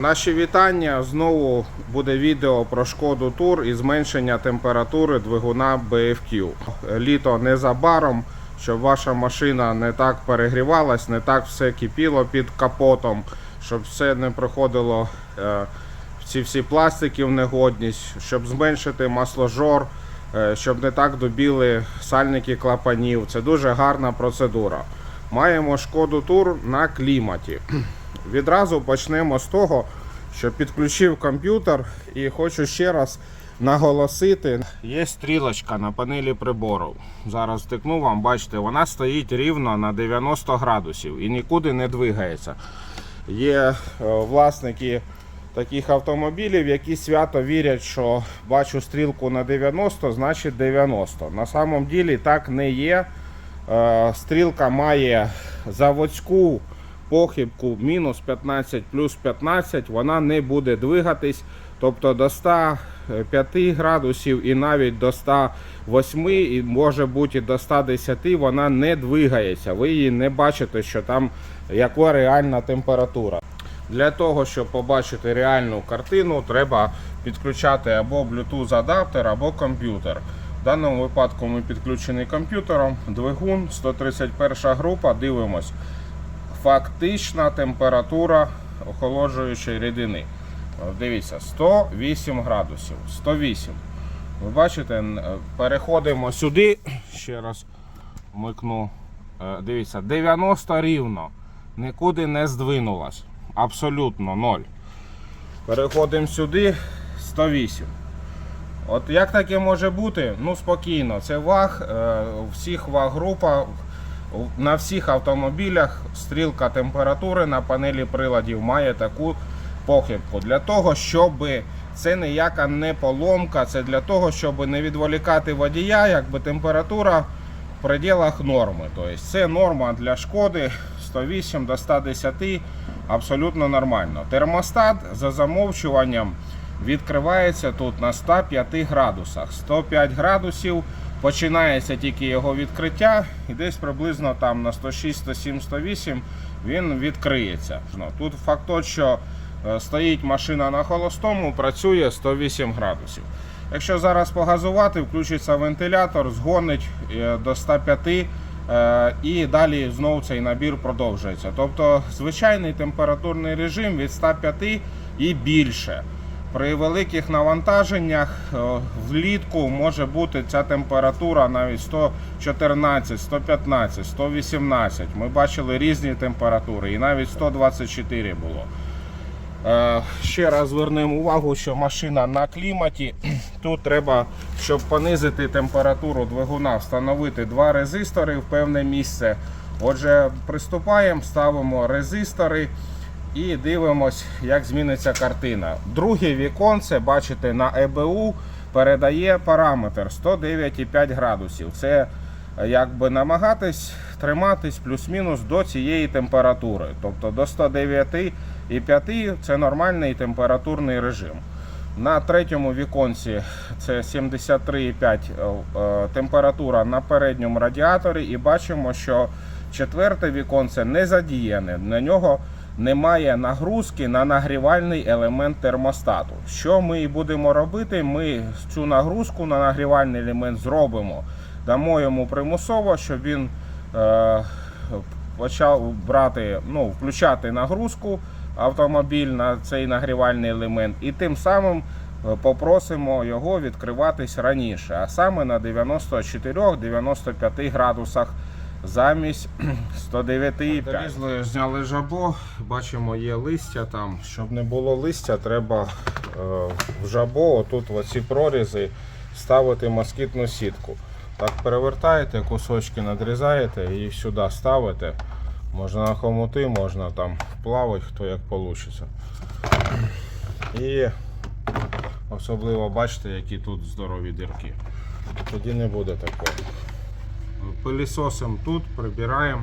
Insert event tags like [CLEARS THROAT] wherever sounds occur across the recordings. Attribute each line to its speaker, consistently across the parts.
Speaker 1: Наші вітання. Знову буде відео про шкоду тур і зменшення температури двигуна BFQ. Літо незабаром, щоб ваша машина не так перегрівалась, не так все кипіло під капотом, щоб все не проходило е, в ці всі пластики в негодність, щоб зменшити масложор, е, щоб не так добіли сальники клапанів. Це дуже гарна процедура. Маємо шкоду тур на кліматі. Відразу почнемо з того, що підключив комп'ютер і хочу ще раз наголосити. Є стрілочка на панелі прибору. Зараз втикну вам, бачите, вона стоїть рівно на 90 градусів і нікуди не двигається. Є е, власники таких автомобілів, які свято вірять, що бачу стрілку на 90, значить 90. На самом ділі так не є. Е, Стрілка має заводську похибку мінус 15 плюс 15, вона не буде двигатись. Тобто до 105 градусів і навіть до 108 і може бути до 110 вона не двигається. Ви її не бачите, що там яка реальна температура. Для того, щоб побачити реальну картину, треба підключати або Bluetooth адаптер, або комп'ютер. В даному випадку ми підключені комп'ютером, двигун, 131 група, дивимось. Фактична температура охолоджуючої рідини. Дивіться, 108 градусів. 108. Ви бачите, е, переходимо сюди. Ще раз вмикну. Е, Дивіться, 90 рівно. Нікуди не здвинулась. Абсолютно ноль. Переходимо сюди 108. От як таке може бути? Ну спокійно. Це ваг, е, всіх ваг група. На всіх автомобілях стрілка температури на панелі приладів має таку похибку. Для того, щоб це ніяка не поломка, це для того, щоб не відволікати водія, якби температура в пределах норми. Тобто це норма для шкоди 108 до 110 абсолютно нормально. Термостат за замовчуванням відкривається тут на 105 градусах. 105 градусів починається тільки його відкриття, і десь приблизно там на 106, 107, 108 він відкриється. Ну, Тут факт той, що е, стоїть машина на холостому, працює 108 градусів. Якщо зараз погазувати, включиться вентилятор, згонить е, до 105 е, і далі знову цей набір продовжується. Тобто звичайний температурний режим від 105 і більше. При великих навантаженнях е, влітку може бути ця температура навіть 114, 115, 118. Ми бачили різні температури, і навіть 124 було. Е, Ще раз звернемо увагу, що машина на кліматі. [CLEARS THROAT] Тут треба, щоб понизити температуру двигуна, встановити два резистори в певне місце. Отже, приступаємо, ставимо резистори і дивимось, як зміниться картина. Друге віконце, бачите, на ЕБУ передає параметр 109,5 градусів. Це якби намагатись триматись плюс-мінус до цієї температури. Тобто до 109,5 це нормальний температурний режим. На третьому віконці це 73,5 е, е, температура на передньому радіаторі, і бачимо, що четверте віконце не задіяне. На нього немає нагрузки на нагрівальний елемент термостату. Що ми і будемо робити? Ми цю нагрузку на нагрівальний елемент зробимо. Дамо йому примусово, щоб він е, почав брати, ну, включати нагрузку автомобіль на цей нагрівальний елемент, і тим самим е, попросимо його відкриватись раніше, а саме на 94-95 градусах замість [CLEARS THROAT] 109,5. Залізли, зняли жабо, бачимо, є листя там. Щоб не було листя, треба е, в жабо, отут в оці прорізи, ставити москітну сітку. Так перевертаєте, кусочки надрізаєте і сюди ставите. Можна на хомути, можна там плавати, хто як вийде. І особливо бачите, які тут здорові дірки. Тоді не буде такого. Пилісосимо тут, прибираємо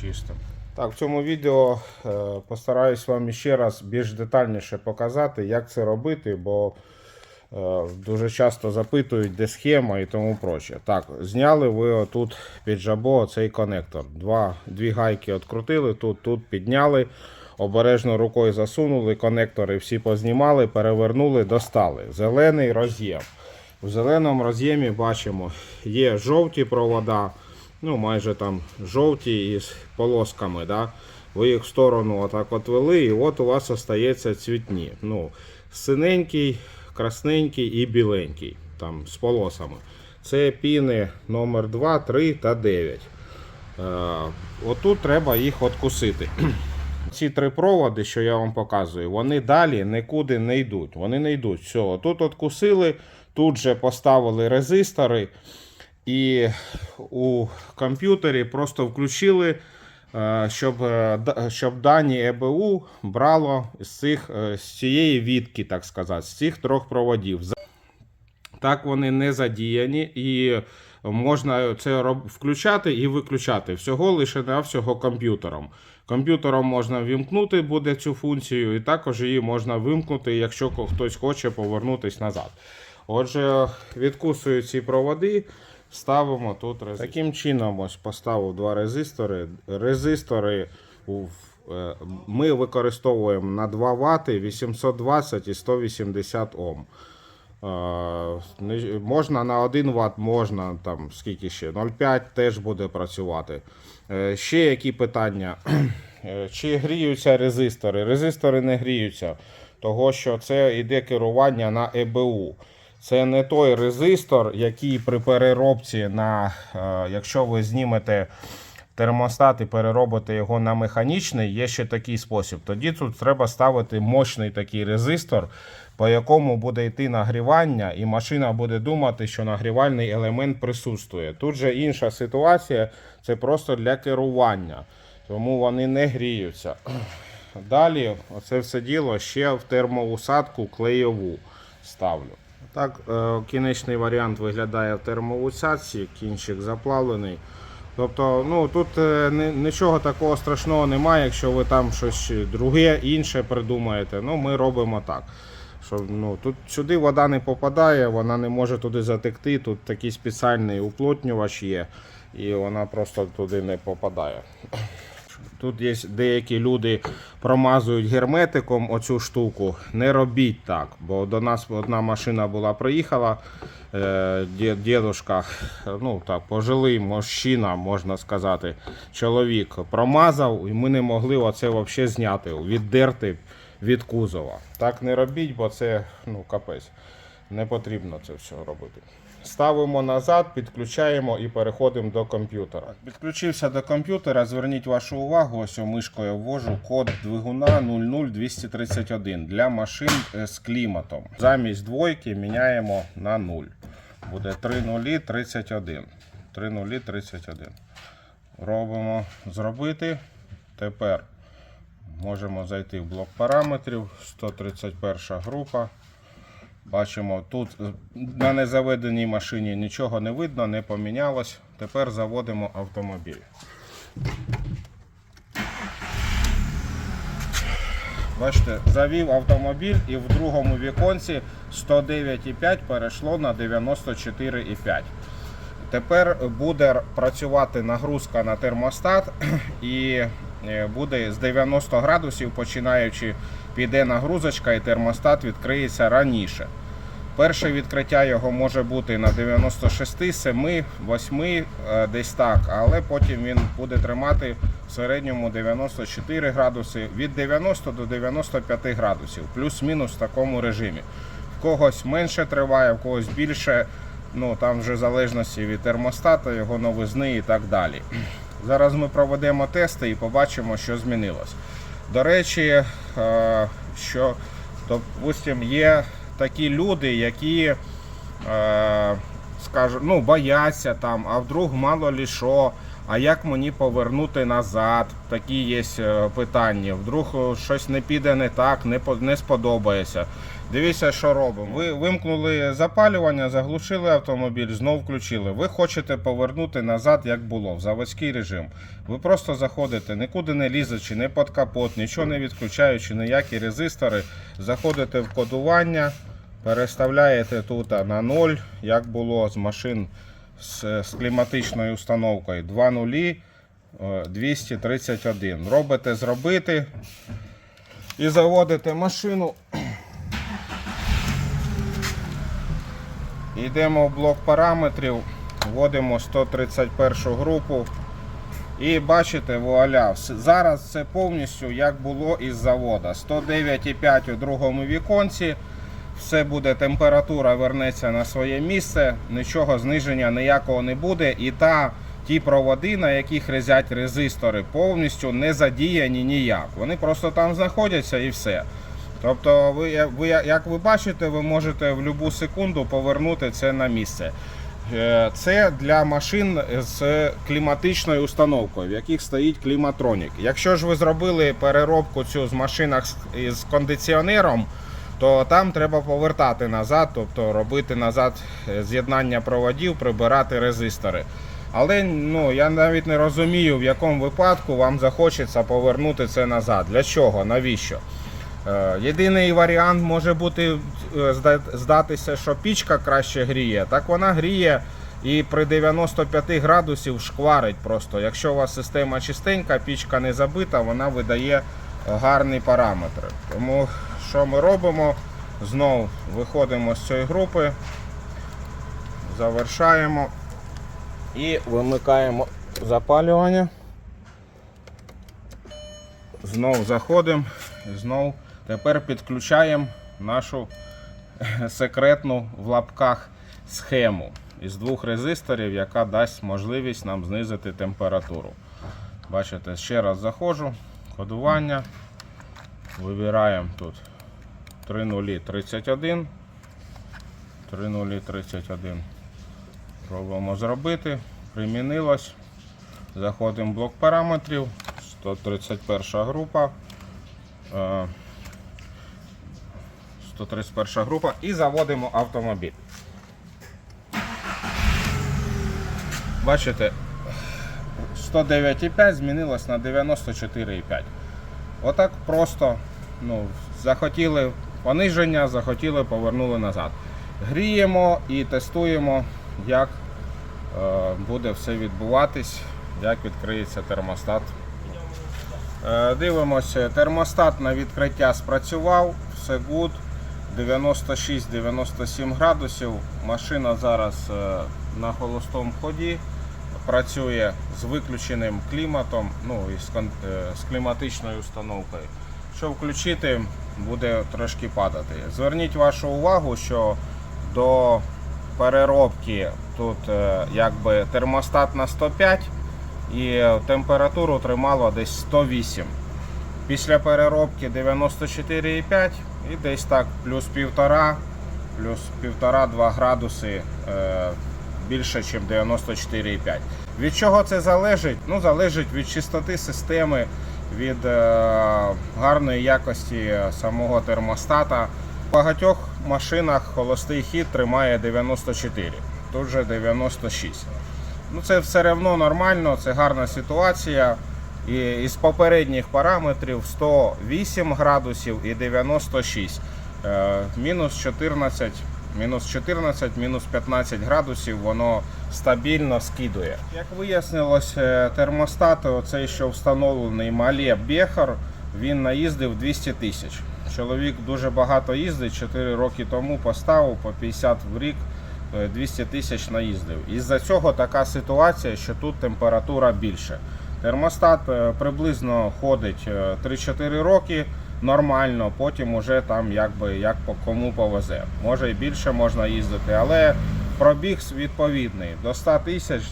Speaker 1: чисто. Так, в цьому відео е, постараюсь вам ще раз більш детальніше показати, як це робити, бо е, дуже часто запитують, де схема і тому проще. Так, зняли ви отут під жабо цей конектор. Два, дві гайки відкрутили, тут, тут підняли. Обережно рукою засунули, конектори всі познімали, перевернули, достали. Зелений роз'єм. В зеленому роз'ємі бачимо, є жовті провода, ну майже там жовті із полосками. Да? Ви їх в сторону отак от вели, і от у вас остається цвітні. Ну, синенький, красненький і біленький, там з полосами. Це піни номер 2, 3 та 9. Е, отут треба їх откусити. [CLEARS THROAT] Ці три проводи, що я вам показую, вони далі нікуди не йдуть. Вони не йдуть. Все, тут откусили, тут же поставили резистори, і у комп'ютері просто включили, е, щоб, е, щоб дані ЕБУ брало з, цих, е, з цієї відки, так сказати, з цих трьох проводів. Так вони не задіяні і можна це включати і виключати всього лише навсього комп'ютером. Комп'ютером можна вімкнути буде цю функцію, і також її можна вимкнути, якщо хтось хоче повернутися назад. Отже, відкусую ці проводи, ставимо тут резистор. Таким чином, ось поставив два резистори. Резистори е, ми використовуємо на 2 Вт 820 і 180 Ом. Е, Можна на 1 Вт, можна там скільки ще, 0,5 теж буде працювати. Е, Ще які питання? Чи гріються резистори? Резистори не гріються, того що це йде керування на ЕБУ. Це не той резистор, який при переробці на, е, якщо ви знімете термостат і переробите його на механічний, є ще такий спосіб. Тоді тут треба ставити мощний такий резистор, по якому буде йти нагрівання, і машина буде думати, що нагрівальний елемент присутствує. Тут же інша ситуація, це просто для керування, тому вони не гріються. Далі, оце все діло ще в термоусадку клеєву ставлю. Так, е, кінечний варіант виглядає в термоусадці, кінчик заплавлений. Тобто, ну тут е, нічого такого страшного немає, якщо ви там щось друге, інше придумаєте. Ну, ми робимо так. Що, ну, тут сюди вода не попадає, вона не може туди затекти. Тут такий спеціальний уплотнювач є, і вона просто туди не попадає. Тут є деякі люди промазують герметиком оцю штуку. Не робіть так, бо до нас одна машина була приїхала. е, Дідушка, ну так, пожилий мужчина, можна сказати, чоловік промазав, і ми не могли оце взагалі зняти, віддерти від кузова. Так не робіть, бо це ну, капець. Не потрібно це все робити. Ставимо назад, підключаємо і переходимо до комп'ютера. Підключився до комп'ютера. Зверніть вашу увагу, ось мишкою ввожу код двигуна 00231 для машин е, з кліматом. Замість двойки міняємо на 0. Буде 3031. 3031. Робимо зробити. Тепер можемо зайти в блок параметрів. 131 група. Бачимо, тут на незаведеній машині нічого не видно, не помінялось. Тепер заводимо автомобіль. Бачите, завів автомобіль і в другому віконці 109,5 перейшло на 94,5. Тепер буде працювати нагрузка на термостат і е, буде з 90 градусів, починаючи, піде нагрузочка і термостат відкриється раніше. Перше відкриття його може бути на 96, 7, 8, е, десь так, але потім він буде тримати в середньому 94 градуси від 90 до 95 градусів, плюс-мінус в такому режимі. В когось менше триває, в когось більше. Ну там вже в залежності від термостата, його новизни і так далі. Зараз ми проведемо тести і побачимо, що змінилось. До речі, е, що допустим, є такі люди, які е, скажу, ну, бояться там, а вдруг мало лі що, а як мені повернути назад? Такі є е, питання. Вдруг щось не піде не так, не сподобається. Дивіться, що робимо. Ви вимкнули запалювання, заглушили автомобіль, знов включили. Ви хочете повернути назад, як було, в заводський режим. Ви просто заходите, нікуди не лізучи, не під капот, нічого не відключаючи, ніякі резистори. Заходите в кодування, переставляєте тут на 0, як було з машин з, з кліматичною установкою. 2 нулі, е, 231. Робите зробити. і заводите машину. Йдемо в блок параметрів, вводимо 131 групу. І бачите, вуаля, зараз це повністю як було із завода. 109,5 у другому віконці. Все буде, температура вернеться на своє місце, нічого зниження ніякого не буде. І та, ті проводи, на яких резять резистори, повністю не задіяні ніяк. Вони просто там знаходяться і все. Тобто, ви, ви, як ви бачите, ви можете в будь-яку секунду повернути це на місце. Е, Це для машин з кліматичною установкою, в яких стоїть кліматронік. Якщо ж ви зробили переробку цю з машинах з- кондиціонером, то там треба повертати назад, тобто робити назад е, з'єднання проводів, прибирати резистори. Але ну, я навіть не розумію, в якому випадку вам захочеться повернути це назад. Для чого? Навіщо? Е, Єдиний варіант може бути е, здатися, що пічка краще гріє. Так вона гріє і при 95 градусів шкварить просто. Якщо у вас система чистенька, пічка не забита, вона видає гарні параметри. Тому що ми робимо? Знову виходимо з цієї групи, завершаємо і вимикаємо запалювання. Знов заходимо, знов тепер підключаємо нашу секретну в лапках схему із двох резисторів, яка дасть можливість нам знизити температуру. Бачите, ще раз заходжу, кодування. Вибираємо тут 3031. 3031. Пробуємо зробити. Примінилось. Заходимо в блок параметрів. 131 група. Е, 131 група і заводимо автомобіль. Бачите, 109,5 змінилось на 94,5. Отак просто ну, захотіли пониження, захотіли повернули назад. Гріємо і тестуємо, як е, буде все відбуватись, як відкриється термостат. Е, Дивимося, термостат на відкриття спрацював, все good. 96-97 градусів. Машина зараз е, на холостому ході працює з виключеним кліматом, ну і е, з кліматичною установкою. Що включити, буде трошки падати. Зверніть вашу увагу, що до переробки тут е, якби термостат на 105 і температуру тримало десь 108. Після переробки 94,5 і десь так плюс півтора, плюс півтора-два градуси е, більше, ніж 94,5. Від чого це залежить? Ну, залежить від чистоти системи, від е, гарної якості самого термостата. В багатьох машинах холостий хід тримає 94, тут же 96. Ну, це все одно нормально, це гарна ситуація. І із попередніх параметрів 108 градусів і 96. Е, мінус 14, мінус 14, мінус 15 градусів воно стабільно скидує. Як вияснилось, е, термостат, оцей, що встановлений Мале Бехар, він наїздив 200 тисяч. Чоловік дуже багато їздить, 4 роки тому поставив по 50 в рік. е, 200 тисяч наїздив. Із-за цього така ситуація, що тут температура більше. Термостат е, приблизно ходить е, 3-4 роки нормально, потім уже там якби як по кому повезе. Може і більше можна їздити, але пробіг відповідний. До 100 тисяч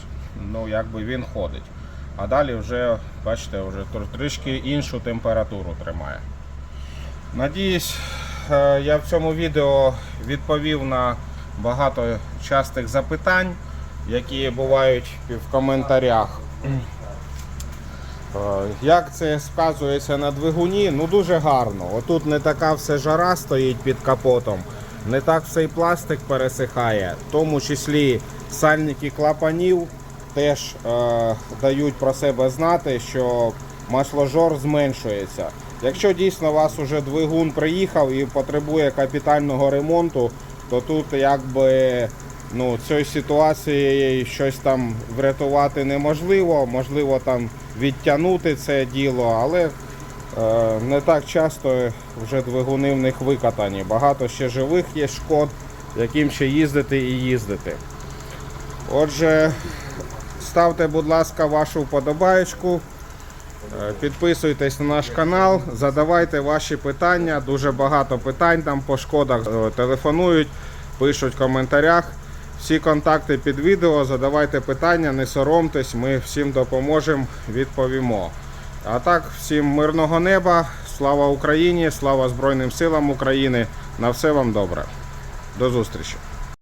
Speaker 1: ну, якби він ходить. А далі вже, бачите, вже трішки іншу температуру тримає. Надіюсь, е, я в цьому відео відповів на багато частих запитань, які бувають в коментарях. Е, Як це сказується на двигуні? Ну дуже гарно. Отут не така все жара стоїть під капотом, не так все і пластик пересихає, в тому числі сальники клапанів теж е, дають про себе знати, що масложор зменшується. Якщо дійсно у вас уже двигун приїхав і потребує капітального ремонту, то тут якби ну, цієї ситуації щось там врятувати неможливо, можливо там відтягнути це діло, але Е, Не так часто вже двигуни в них викатані. Багато ще живих є шкод, яким ще їздити і їздити. Отже, ставте, будь ласка, вашу вподобаєчку. Е, Підписуйтесь на наш канал, задавайте ваші питання. Дуже багато питань там по шкодах. Е, Телефонують, пишуть в коментарях. Всі контакти під відео. Задавайте питання, не соромтесь, ми всім допоможемо, відповімо. А так, всім мирного неба, слава Україні, слава Збройним силам України. На все вам добре. До зустрічі.